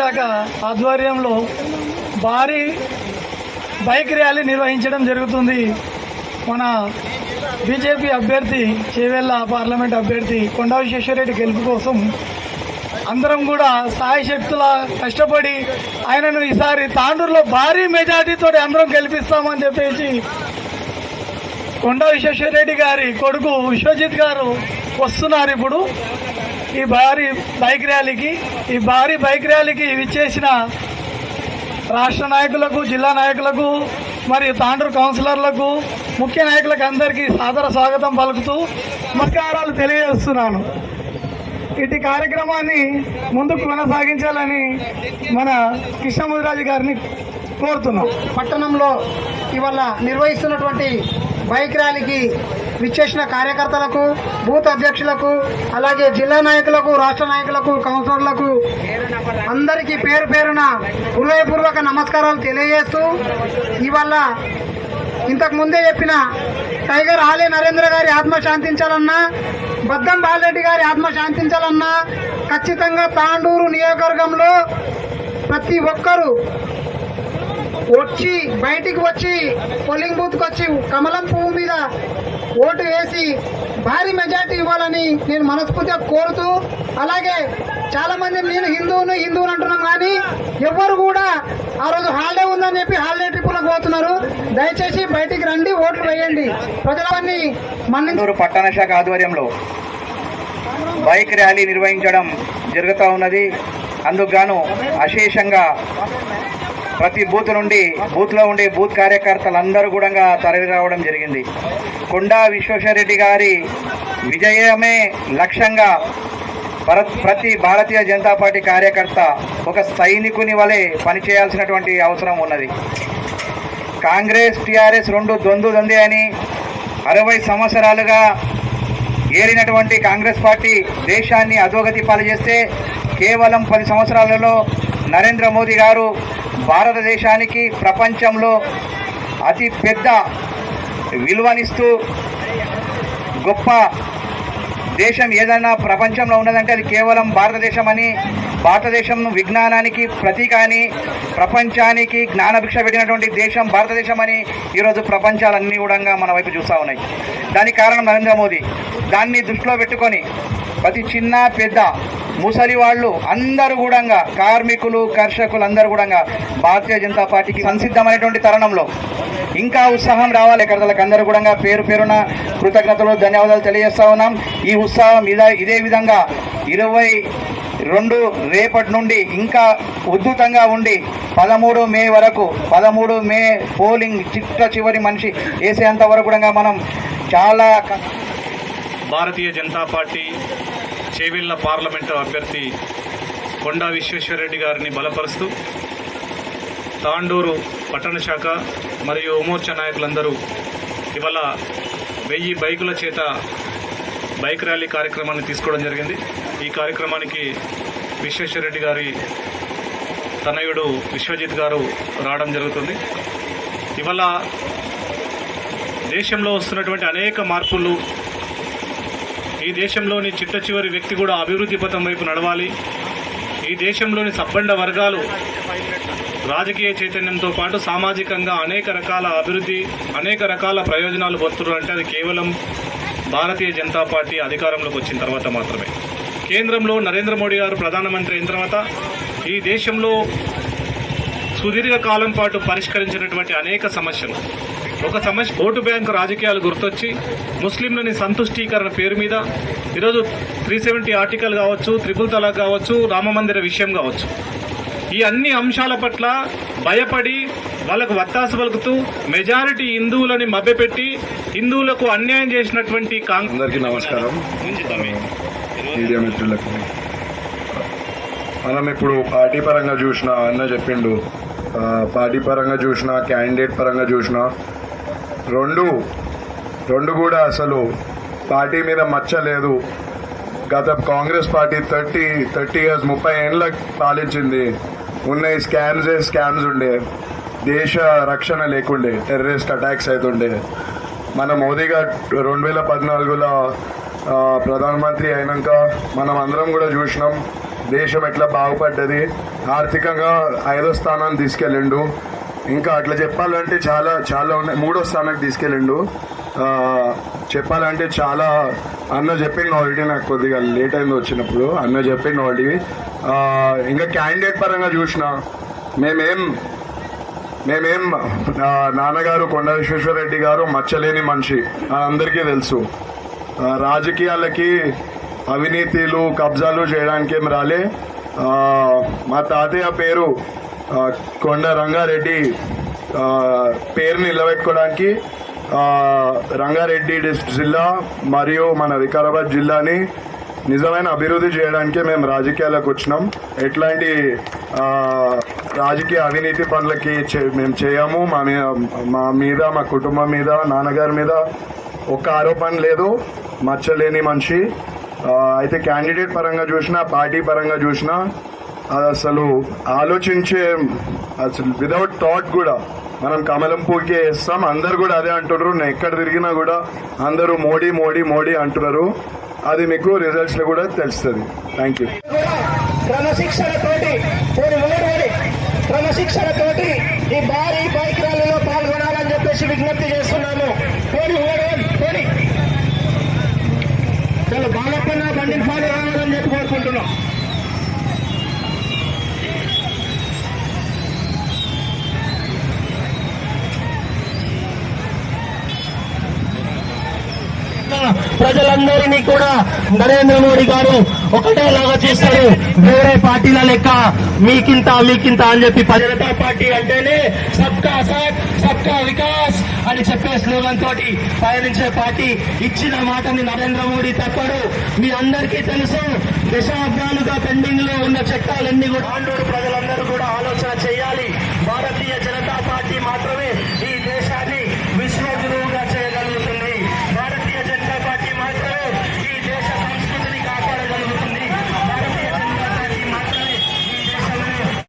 శాఖ ఆధ్వర్యంలో భారీ బైక్ ర్యాలీ నిర్వహించడం జరుగుతుంది. మన బీజేపీ అభ్యర్థి చేవెళ్ళ పార్లమెంట్ అభ్యర్థి కొండా విశ్వేశ్వరరెడ్డి గెలుపు కోసం అందరం కూడా సాయశక్తుల కష్టపడి ఆయనను ఈసారి తాండూరులో భారీ మెజార్టీతో అందరం గెలిపిస్తామని చెప్పేసి కొండా విశ్వేశ్వరరెడ్డి గారి కొడుకు విశ్వజిత్ గారు వస్తున్నారు ఇప్పుడు. ఈ భారీ బైక్ ర్యాలీకి ఈ భారీ బైక్ ర్యాలీకి విచ్చేసిన రాష్ట్ర నాయకులకు జిల్లా నాయకులకు మరియు తాండ్రు కౌన్సిలర్లకు ముఖ్య నాయకులకు అందరికీ సాదర స్వాగతం పలుకుతూ నమస్కారాలు తెలియజేస్తున్నాను. ఇటు కార్యక్రమాన్ని ముందుకు కొనసాగించాలని మన కృష్ణముదిరాజు గారిని కోరుతున్నాం. పట్టణంలో ఇవాళ నిర్వహిస్తున్నటువంటి బైక్ ర్యాలీకి విచ్చేసిన కార్యకర్తలకు బూత్ అధ్యక్షులకు అలాగే జిల్లా నాయకులకు రాష్ట్ర నాయకులకు కౌన్సిలర్లకు అందరికీ పేరు పేరున హృదయపూర్వక నమస్కారాలు తెలియజేస్తూ ఇవాళ ఇంతకు ముందే చెప్పిన టైగర్ ఆలే నరేంద్ర గారి ఆత్మ శాంతించాలన్నా బద్దం బాలరెడ్డి గారి ఆత్మ శాంతించాలన్నా ఖచ్చితంగా తాండూరు నియోజకవర్గంలో ప్రతి ఒక్కరూ వచ్చి బయటికి వచ్చి పోలింగ్ బూత్ వచ్చి కమలం పువ్వు మీద ఓటు వేసి భారీ మెజార్టీ ఇవ్వాలని నేను మనస్ఫూర్తిగా కోరుతూ అలాగే చాలా మంది నేను హిందువును హిందువుని అంటున్నాం కానీ ఎవరు కూడా ఆ రోజు హాలిడే ఉందని చెప్పి హాలిడే ట్రిప్పులకు పోతున్నారు. దయచేసి బయటికి రండి ఓట్లు వేయండి. ప్రజలవన్నీ మన్నూరు పట్టణ శాఖ ఆధ్వర్యంలో బైక్ ర్యాలీ నిర్వహించడం జరుగుతూ ఉన్నది. అందుకు గాను అశేషంగా ప్రతి బూత్ నుండి బూత్లో ఉండే బూత్ కార్యకర్తలందరూ కూడా తరలి రావడం జరిగింది. కొండా విశ్వేశ్వరరెడ్డి గారి విజయమే లక్ష్యంగా ప్రతి భారతీయ జనతా పార్టీ కార్యకర్త ఒక సైనికుని వలె పనిచేయాల్సినటువంటి అవసరం ఉన్నది. కాంగ్రెస్ టీఆర్ఎస్ రెండు దొందు దొందే అని అరవై సంవత్సరాలుగా ఏలినటువంటి కాంగ్రెస్ పార్టీ దేశాన్ని అధోగతి పాలు చేస్తే కేవలం పది సంవత్సరాలలో నరేంద్ర మోదీ గారు భారతదేశానికి ప్రపంచంలో అతి పెద్ద విలువనిస్తూ గొప్ప దేశం ఏదైనా ప్రపంచంలో ఉన్నదంటే అది కేవలం భారతదేశం అని భారతదేశం విజ్ఞానానికి ప్రతీక అని ప్రపంచానికి జ్ఞానభిక్ష పెట్టినటువంటి దేశం భారతదేశం అని ఈరోజు ప్రపంచాలన్నీ కూడా మన వైపు చూస్తూ ఉన్నాయి. దానికి కారణం నరేంద్ర మోదీ. దాన్ని దృష్టిలో పెట్టుకొని ప్రతి చిన్న పెద్ద ముసలి వాళ్ళు అందరూ కూడా కార్మికులు కర్షకులు అందరూ కూడా భారతీయ జనతా పార్టీకి సంసిద్ధమైనటువంటి తరుణంలో ఇంకా ఉత్సాహం రావాలి. ఎక్కడికి అందరూ కూడా పేరు పేరున కృతజ్ఞతలు ధన్యవాదాలు తెలియజేస్తా ఉన్నాం. ఈ ఉత్సాహం ఇదే ఇదే విధంగా ఇరవై రెండు రేపటి నుండి ఇంకా ఉద్ధృతంగా ఉండి పదమూడు మే వరకు పదమూడు మే పోలింగ్ చిట్ట చివరి మనిషి వేసేంత వరకు కూడా మనం చాలా భారతీయ జనతా పార్టీ చేవెళ్ళ పార్లమెంటు అభ్యర్థి కొండా విశ్వేశ్వరరెడ్డి గారిని బలపరుస్తూ తాండూరు పట్టణ శాఖ మరియు ఉమోర్చ నాయకులందరూ ఇవాళ వెయ్యి బైకుల చేత బైక్ ర్యాలీ కార్యక్రమాన్ని తీసుకోవడం జరిగింది. ఈ కార్యక్రమానికి విశ్వేశ్వరరెడ్డి గారి తనయుడు విశ్వజిత్ గారు రావడం జరుగుతుంది. ఇవాళ దేశంలో వస్తున్నటువంటి అనేక మార్పులు ఈ దేశంలోని చిట్ట చివరి వ్యక్తి కూడా అభివృద్ధి పథం వైపు నడవాలి. ఈ దేశంలోని సబ్బండ వర్గాలు రాజకీయ చైతన్యంతో పాటు సామాజికంగా అనేక రకాల అభివృద్ధి అనేక రకాల ప్రయోజనాలు పొందుతున్నారు అంటే అది కేవలం భారతీయ జనతా పార్టీ అధికారంలోకి వచ్చిన తర్వాత మాత్రమే. కేంద్రంలో నరేంద్ర మోడీ గారు ప్రధానమంత్రి అయిన తర్వాత ఈ దేశంలో సుదీర్ఘ కాలం పాటు పరిష్కరించినటువంటి అనేక సమస్యలు. ఒక సమస్య ఓటు బ్యాంకు రాజకీయాలు గుర్తొచ్చి ముస్లింలని సంతుష్టీకరణ పేరు మీద ఈరోజు త్రీ సెవెంటీ ఆర్టికల్ కావచ్చు త్రిపుల్ తలాక్ కావచ్చు రామమందిర విషయం కావచ్చు. ఈ అన్ని అంశాల పట్ల భయపడి వాళ్ళకు వత్తాసు పలుకుతూ మెజారిటీ హిందువులని మభ్యపెట్టి హిందువులకు అన్యాయం చేసినటువంటి కాంగ్రెస్ అందరికీ నమస్కారం. మీడియా మిత్రులకు. మనం ఇప్పుడు పార్టీ పరంగా చూసిన అన్న చెప్పిండు. పార్టీ పరంగా చూసిన క్యాండిడేట్ పరంగా చూసినా రెండు. రెండు కూడా అసలు పార్టీ మీద మచ్చలేదు గత Congress party thirty thirty years ముప్పై ఏళ్ళ పాలించింది. ఉన్న స్కామ్స్ స్కామ్స్ ఉండే. దేశ రక్షణ లేకుండే టెర్రరిస్ట్ అటాక్స్ అవుతుండే మన మోదీ గారు రెండు వేల పద్నాలుగులో ప్రధానమంత్రి అయినాక మనం అందరం కూడా చూసినాం దేశం ఎట్లా బాగుపడ్డది. ఆర్థికంగా ఐదో స్థానాన్ని తీసుకెళ్ళిండు. ఇంకా అట్లా చెప్పాలంటే చాలా చాలా ఉన్నాయి. మూడో స్థానానికి తీసుకెళ్ళిండు. చెప్పాలంటే చాలా అన్న చెప్పింది ఆల్రెడీ నాకు కొద్దిగా లేట్ అయింది వచ్చినప్పుడు. అన్న చెప్పింది ఆల్రెడీ ఇంకా క్యాండిడేట్ పరంగా చూసిన మేమేం మేమేం నాన్నగారు కొండ విశ్వేశ్వరరెడ్డి గారు మచ్చలేని మనిషి అందరికీ తెలుసు. రాజకీయాలకి అవినీతిలు కబ్జాలు చేయడానికి ఏం రాలే. మా తాతయ్య పేరు కొండ రంగారెడ్డి పేరుని పేరు నిలబెట్టుకోవడానికి రంగారెడ్డి జిల్లా మరియు మన వికారాబాద్ జిల్లాని నిజమైన అభివృద్ధి చేయడానికే మేము రాజకీయాలకు వచ్చినాం. ఎట్లాంటి రాజకీయ అవినీతి పనులకి చే- మేము చేయము. మా మీద మా మీద మా కుటుంబం మీద నాన్నగారి మీద ఒక్క ఆరోపణ లేదు. మచ్చలేని మనిషి. అయితే క్యాండిడేట్ పరంగా చూసినా పార్టీ పరంగా చూసినా అసలు ఆలోచించే అసలు వితౌట్ థాట్ కూడా మనం కమలం పూకే వేస్తాం అందరు కూడా అదే అంటున్నారు నేను ఎక్కడ తిరిగినా కూడా అందరూ మోడీ మోడీ మోడీ అంటున్నారు. అది మీకు రిజల్ట్స్లో కూడా తెలుస్తుంది. థ్యాంక్ యూ క్రమశిక్షణతోటి క్రమశిక్షణతోటి ఈ భారీ బైక్ ర్యాలీలో పాల్గొనాలని చెప్పేసి విజ్ఞప్తి చేస్తున్నాము. పోని ఓడోడి పోని. బాలప్పన్న బండిని చెప్పి కోరుకుంటున్నాం. ప్రజలందరినీ కూడా నరేంద్ర మోడీ గారు ఒకటేలాగా చేస్తారు. వేరే పార్టీల లెక్క మీకింత మీకింత అని చెప్పి జనతా పార్టీ అంటేనే సబ్కా సాత్ సబ్కా వికాస్ అని చెప్పే స్లోగన్ తోటి పయనించే పార్టీ ఇచ్చిన మాటని నరేంద్ర మోడీ తప్పడు. మీ అందరికీ తెలుసు దశాబ్దాలుగా పెండింగ్లో ఉన్న చట్టాలన్నీ కూడా ఆండూరు ప్రజలందరూ కూడా ఆలోచన చేయాలి. భారత్